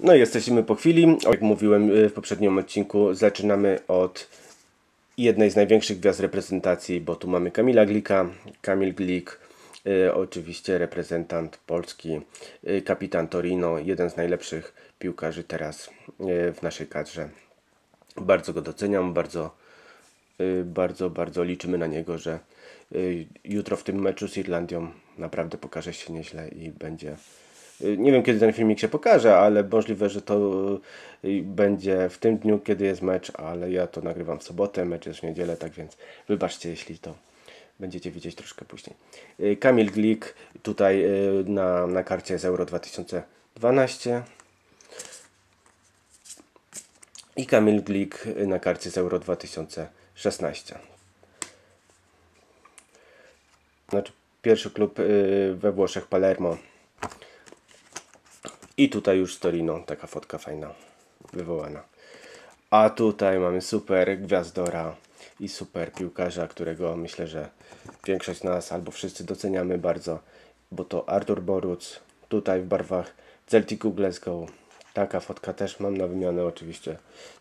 No i jesteśmy po chwili. Jak mówiłem y, w poprzednim odcinku, zaczynamy od jednej z największych gwiazd reprezentacji, bo tu mamy Kamila Glika. Kamil Glik, y, oczywiście reprezentant Polski, y, kapitan Torino, jeden z najlepszych piłkarzy teraz w naszej kadrze. Bardzo go doceniam, bardzo, bardzo, bardzo liczymy na niego, że jutro w tym meczu z Irlandią naprawdę pokaże się nieźle i będzie Nie wiem kiedy ten filmik się pokaże, ale możliwe, że to y, będzie w tym dniu, kiedy jest mecz, ale ja to nagrywam w sobotę, mecz jest w niedzielę, tak więc wybaczcie, jeśli to będziecie widzieć troszkę później. Y, Kamil Glik tutaj y, na, na karcie z Euro 2012 i Kamil Glik na karcie z Euro 2016. Znaczy pierwszy klub y, we Włoszech, Palermo. I tutaj już Torino, taka fotka fajna, wywołana. A tutaj mamy super gwiazdora i super piłkarza, którego myślę, że większość nas albo wszyscy doceniamy bardzo, bo to Artur Boruc, tutaj w barwach Celticu Glasgow. Taka fotka też mam na wymianę oczywiście.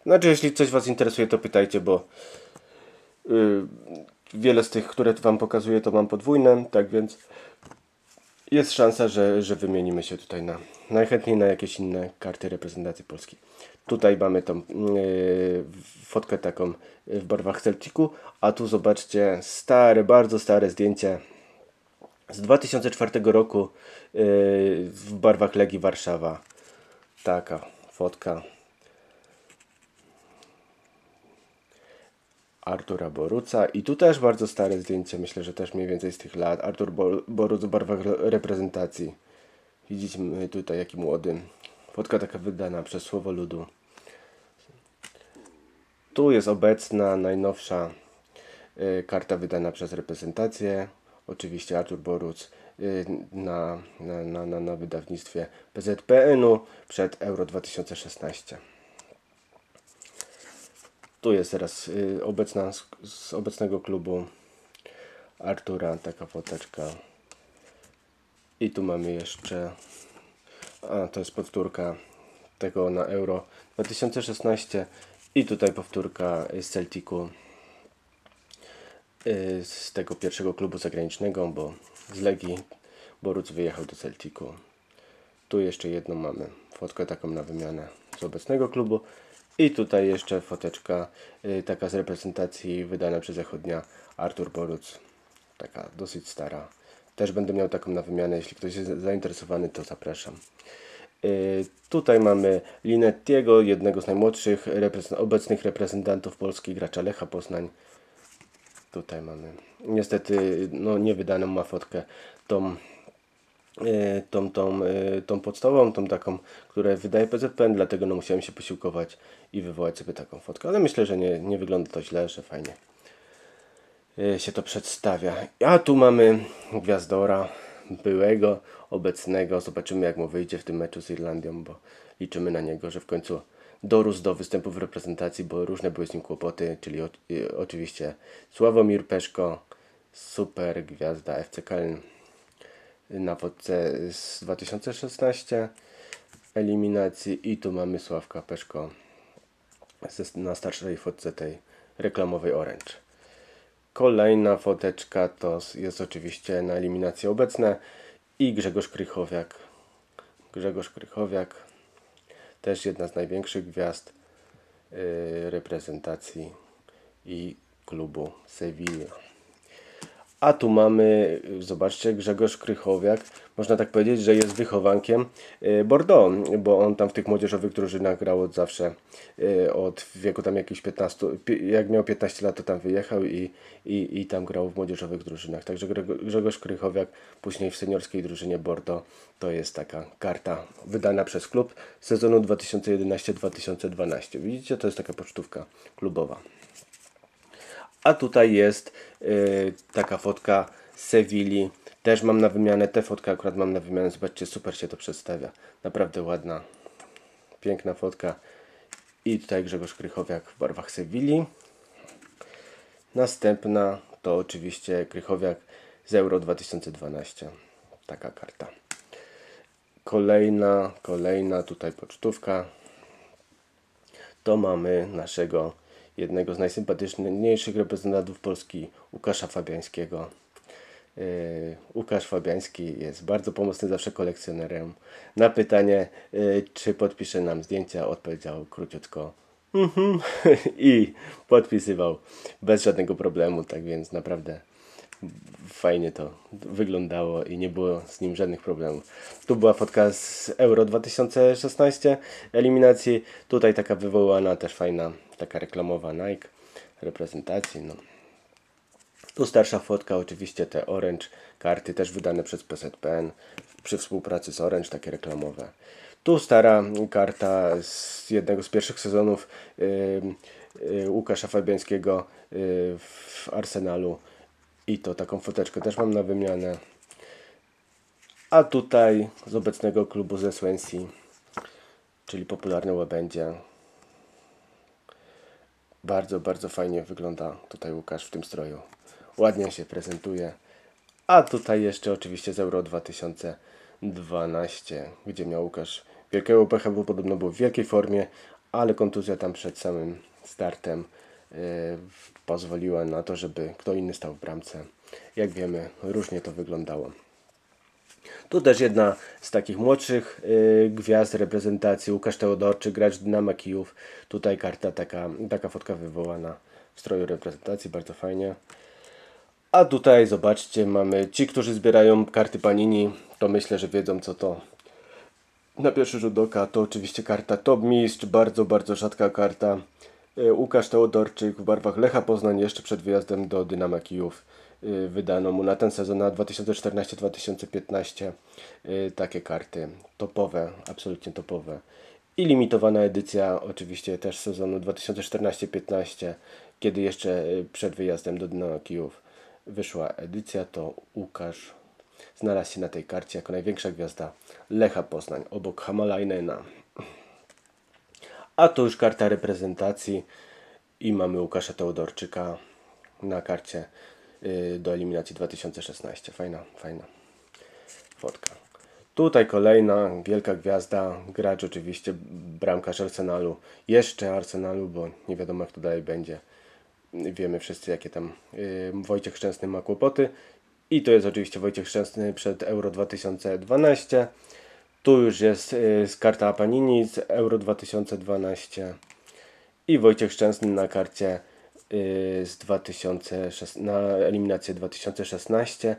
Znaczy, jeśli coś Was interesuje, to pytajcie, bo yy, wiele z tych, które Wam pokazuję, to mam podwójne, tak więc jest szansa, że, że wymienimy się tutaj na najchętniej na jakieś inne karty reprezentacji Polski. Tutaj mamy tą yy, fotkę taką w barwach Celticu, a tu zobaczcie stare, bardzo stare zdjęcie z 2004 roku yy, w barwach Legii Warszawa. Taka fotka Artura Boruca i tu też bardzo stare zdjęcie, myślę, że też mniej więcej z tych lat. Artur Bo- Boruc w barwach re- reprezentacji. Widzicie tutaj jaki młody. Fotka taka wydana przez Słowo Ludu. Tu jest obecna najnowsza y, karta wydana przez reprezentację. Oczywiście Artur Boruc y, na, na, na, na wydawnictwie PZPN-u przed Euro 2016. Tu jest teraz y, obecna z, obecnego klubu Artura taka foteczka. I tu mamy jeszcze, a to jest powtórka tego na Euro 2016 i tutaj powtórka z Celticu y, z tego pierwszego klubu zagranicznego, bo z Legii Boruc wyjechał do Celticu. Tu jeszcze jedną mamy, fotkę taką na wymianę z obecnego klubu i tutaj jeszcze foteczka y, taka z reprezentacji wydana przez zachodnia Artur Boruc, taka dosyć stara. Też będę miał taką na wymianę, jeśli ktoś jest zainteresowany, to zapraszam. Y, Tutaj mamy Linettiego, jednego z najmłodszych reprezent- obecnych reprezentantów Polski, gracza Lecha Poznań. Tutaj mamy. Niestety, no nie wydaną ma fotkę tą, tą, tą, y, tą podstawową, tą taką, którą wydaje PZPN, dlatego no musiałem się posiłkować i wywołać sobie taką fotkę. Ale myślę, że nie, nie wygląda to źle, że fajnie y, się to przedstawia. A tu mamy Gwiazdora, byłego, obecnego. Zobaczymy jak mu wyjdzie w tym meczu z Irlandią, bo liczymy na niego, że w końcu dorósł do występu w reprezentacji, bo różne były z nim kłopoty, czyli o, oczywiście Sławomir Peszko, super gwiazda FC Köln na fotce z 2016 eliminacji i tu mamy Sławka Peszko na starszej fotce tej reklamowej Orange. Kolejna foteczka to jest oczywiście na eliminacji obecne i Grzegorz Krychowiak. Grzegorz Krychowiak, też jedna z największych gwiazd yy, reprezentacji i klubu Sevilla. A tu mamy, zobaczcie, Grzegorz Krychowiak. Można tak powiedzieć, że jest wychowankiem y, Bordeaux, bo on tam w tych młodzieżowych drużynach grał od zawsze. y, Od wieku tam jakichś 15, pi- jak miał 15 lat, to tam wyjechał i, i, i tam grał w młodzieżowych drużynach. Także Grzegorz Krychowiak, później w seniorskiej drużynie Bordeaux, to jest taka karta wydana przez klub sezonu 2011-2012. Widzicie, to jest taka pocztówka klubowa. A tutaj jest y, taka fotka z Sewilli. Też mam na wymianę, tę fotkę akurat mam na wymianę. Zobaczcie, super się to przedstawia. Naprawdę ładna, piękna fotka. I tutaj Grzegorz Krychowiak w barwach Sewilli. Następna to oczywiście Krychowiak z Euro 2012. Taka karta. kolejna, kolejna tutaj pocztówka. To mamy naszego jednego z najsympatyczniejszych reprezentantów Polski, Łukasza Fabiańskiego. Yy, Łukasz Fabiański jest bardzo pomocny zawsze kolekcjonerem. Na pytanie, yy, czy podpisze nam zdjęcia, odpowiedział króciutko mhm. i podpisywał bez żadnego problemu, tak więc naprawdę fajnie to wyglądało i nie było z nim żadnych problemów. Tu była fotka z Euro 2016 eliminacji. Tutaj taka wywołana też fajna, taka reklamowa Nike reprezentacji. No. Tu starsza fotka, oczywiście te Orange karty też wydane przez PZPN przy współpracy z Orange, takie reklamowe. Tu stara karta z jednego z pierwszych sezonów yy, yy, Łukasza Fabiańskiego yy, w Arsenalu i to taką foteczkę też mam na wymianę. A tutaj z obecnego klubu ze Swansea, czyli popularne łabędzie. Bardzo, bardzo fajnie wygląda tutaj Łukasz w tym stroju. Ładnie się prezentuje. A tutaj jeszcze oczywiście z Euro 2012, gdzie miał Łukasz wielkiego pecha, bo podobno był w wielkiej formie, ale kontuzja tam przed samym startem pozwoliła na to, żeby kto inny stał w bramce. Jak wiemy, różnie to wyglądało. Tu też jedna z takich młodszych yy, gwiazd reprezentacji, Łukasz Teodorczyk, gracz Dynama Kijów. Tutaj karta, taka, taka fotka wywołana w stroju reprezentacji, bardzo fajnie. A tutaj zobaczcie, mamy ci, którzy zbierają karty Panini, to myślę, że wiedzą co to. Na pierwszy rzut oka to oczywiście karta Top Mistrz, bardzo, bardzo rzadka karta. E, Łukasz Teodorczyk w barwach Lecha Poznań jeszcze przed wyjazdem do Dynama Kijów e, wydano mu na ten sezon na 2014-2015 e, takie karty topowe, absolutnie topowe. I limitowana edycja oczywiście też sezonu 2014-15, kiedy jeszcze przed wyjazdem do Dynama Kijów wyszła edycja, to Łukasz znalazł się na tej karcie jako największa gwiazda Lecha Poznań obok Hamalajnena. A to już karta reprezentacji i mamy Łukasza Teodorczyka na karcie y, do eliminacji 2016. Fajna, fajna fotka. Tutaj kolejna wielka gwiazda, gracz oczywiście, bramkarz Arsenalu. Jeszcze Arsenalu, bo nie wiadomo jak to dalej będzie. Wiemy wszyscy jakie tam yy, Wojciech Szczęsny ma kłopoty. I to jest oczywiście Wojciech Szczęsny przed Euro 2012. Tu już jest y, z karta Panini z Euro 2012 i Wojciech Szczęsny na karcie y, z 2006, na eliminację 2016.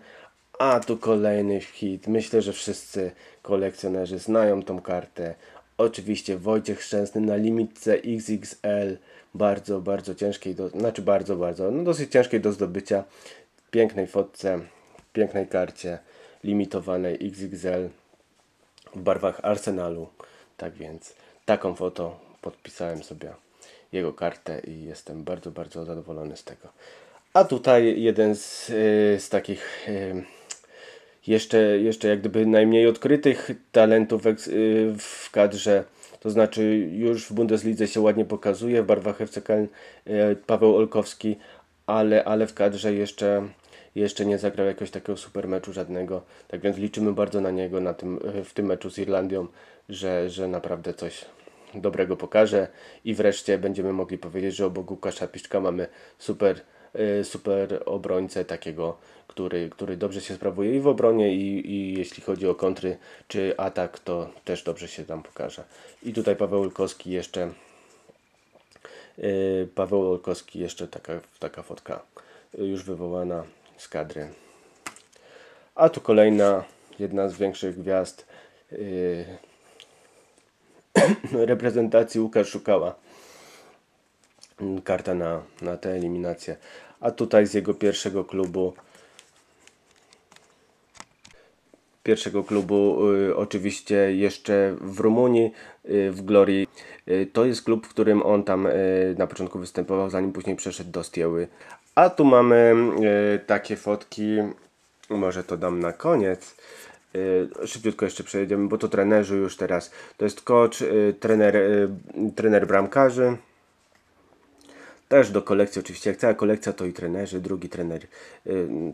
A tu kolejny hit. Myślę, że wszyscy kolekcjonerzy znają tą kartę. Oczywiście Wojciech Szczęsny na limitce XXL. Bardzo, bardzo ciężkiej, do, znaczy bardzo, bardzo, no dosyć ciężkiej do zdobycia. Pięknej fotce, pięknej karcie limitowanej XXL w barwach Arsenalu. Tak więc taką foto podpisałem sobie jego kartę i jestem bardzo, bardzo zadowolony z tego. A tutaj jeden z, y, z takich y, jeszcze, jeszcze jak gdyby najmniej odkrytych talentów y, w kadrze, to znaczy już w Bundeslidze się ładnie pokazuje, w barwach FC Paweł Olkowski, ale, ale w kadrze jeszcze jeszcze nie zagrał jakiegoś takiego super meczu żadnego. Tak więc liczymy bardzo na niego na tym, w tym meczu z Irlandią, że, że naprawdę coś dobrego pokaże i wreszcie będziemy mogli powiedzieć, że obok Łukasza Piszczka mamy super, y, super obrońcę takiego, który, który dobrze się sprawuje i w obronie i, i jeśli chodzi o kontry czy atak, to też dobrze się tam pokaże. I tutaj Paweł Olkowski jeszcze y, Paweł Olkowski jeszcze taka, taka fotka już wywołana z kadry. A tu kolejna, jedna z większych gwiazd yy, reprezentacji Łukasz Szukała. Karta na, na tę eliminację. A tutaj z jego pierwszego klubu pierwszego klubu y, oczywiście jeszcze w Rumunii y, w Glorii y, to jest klub, w którym on tam na początku występował zanim później przeszedł do Stieły a tu mamy y, takie fotki. Może to dam na koniec. Y, szybciutko jeszcze przejedziemy, bo to trenerzy już teraz. To jest coach, trener, trener bramkarzy. Też do kolekcji oczywiście, jak cała kolekcja to i trenerzy, drugi trener,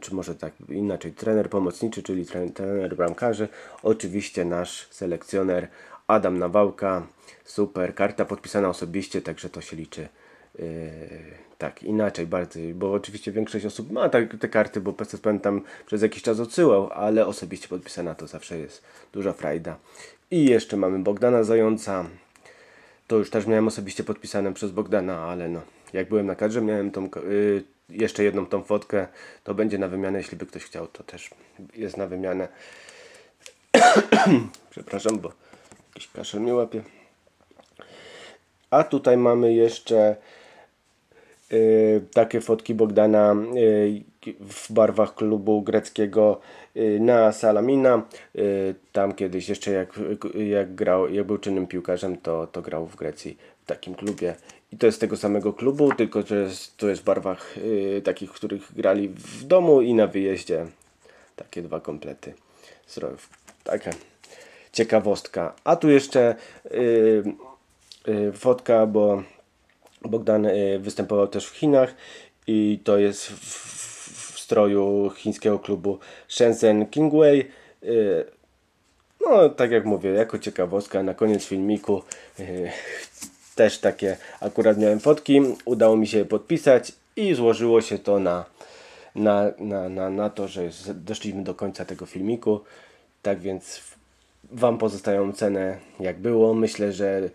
czy może tak inaczej, trener pomocniczy, czyli trener, trener bramkarzy, oczywiście nasz selekcjoner Adam Nawałka, super, karta podpisana osobiście, także to się liczy. Yy, tak, inaczej bardziej, bo oczywiście większość osób ma tak, te karty, bo PSPN tam przez jakiś czas odsyłał, ale osobiście podpisana to zawsze jest duża frajda. I jeszcze mamy Bogdana Zająca. To już też miałem osobiście podpisane przez Bogdana, ale no, jak byłem na kadrze, miałem tą, yy, jeszcze jedną tą fotkę, to będzie na wymianę, jeśli by ktoś chciał, to też jest na wymianę. Przepraszam, bo jakiś kaszel mnie łapie. A tutaj mamy jeszcze y, takie fotki Bogdana y, w barwach klubu greckiego y, na Salamina. Y, tam kiedyś jeszcze jak, jak grał, jak był czynnym piłkarzem, to, to grał w Grecji w takim klubie. I to jest tego samego klubu, tylko że jest, to jest w barwach y, takich, w których grali w domu i na wyjeździe. Takie dwa komplety. Taka ciekawostka. A tu jeszcze y, y, fotka, bo Bogdan y, występował też w Chinach i to jest w, w stroju chińskiego klubu Shenzhen Kingwei. Y, no, tak jak mówię, jako ciekawostka, na koniec filmiku y, też takie akurat miałem fotki, udało mi się je podpisać i złożyło się to na, na, na, na, na to, że doszliśmy do końca tego filmiku. Tak więc Wam pozostają cenę jak było. Myślę, że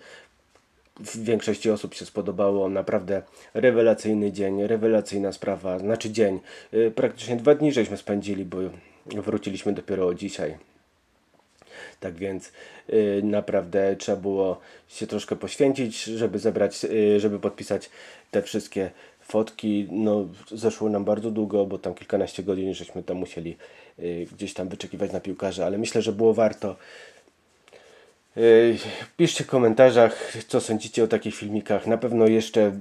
w większości osób się spodobało. Naprawdę rewelacyjny dzień, rewelacyjna sprawa. Znaczy dzień. Y, praktycznie dwa dni żeśmy spędzili, bo wróciliśmy dopiero dzisiaj. Tak więc yy, naprawdę trzeba było się troszkę poświęcić, żeby zebrać, yy, żeby podpisać te wszystkie fotki. No, zeszło nam bardzo długo, bo tam kilkanaście godzin żeśmy tam musieli yy, gdzieś tam wyczekiwać na piłkarza, ale myślę, że było warto. Piszcie w komentarzach, co sądzicie o takich filmikach. Na pewno jeszcze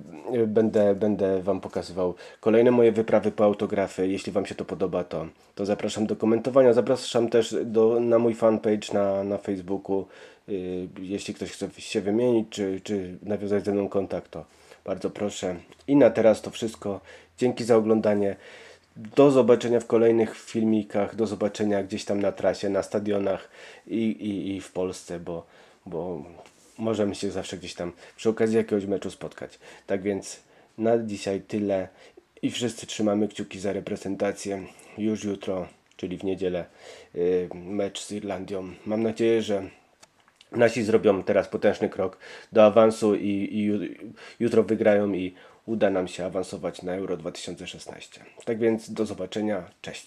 będę, będę Wam pokazywał kolejne moje wyprawy po autografy. Jeśli Wam się to podoba, to, to zapraszam do komentowania. Zapraszam też do, na mój fanpage na, na Facebooku. Jeśli ktoś chce się wymienić, czy, czy nawiązać ze mną kontakt, to bardzo proszę. I na teraz to wszystko. Dzięki za oglądanie. Do zobaczenia w kolejnych filmikach, do zobaczenia gdzieś tam na trasie, na stadionach i, i, i w Polsce, bo, bo możemy się zawsze gdzieś tam przy okazji jakiegoś meczu spotkać. Tak więc na dzisiaj tyle i wszyscy trzymamy kciuki za reprezentację. Już jutro, czyli w niedzielę, yy, mecz z Irlandią. Mam nadzieję, że nasi zrobią teraz potężny krok do awansu i, i jutro wygrają i uda nam się awansować na Euro 2016. Tak więc do zobaczenia, cześć.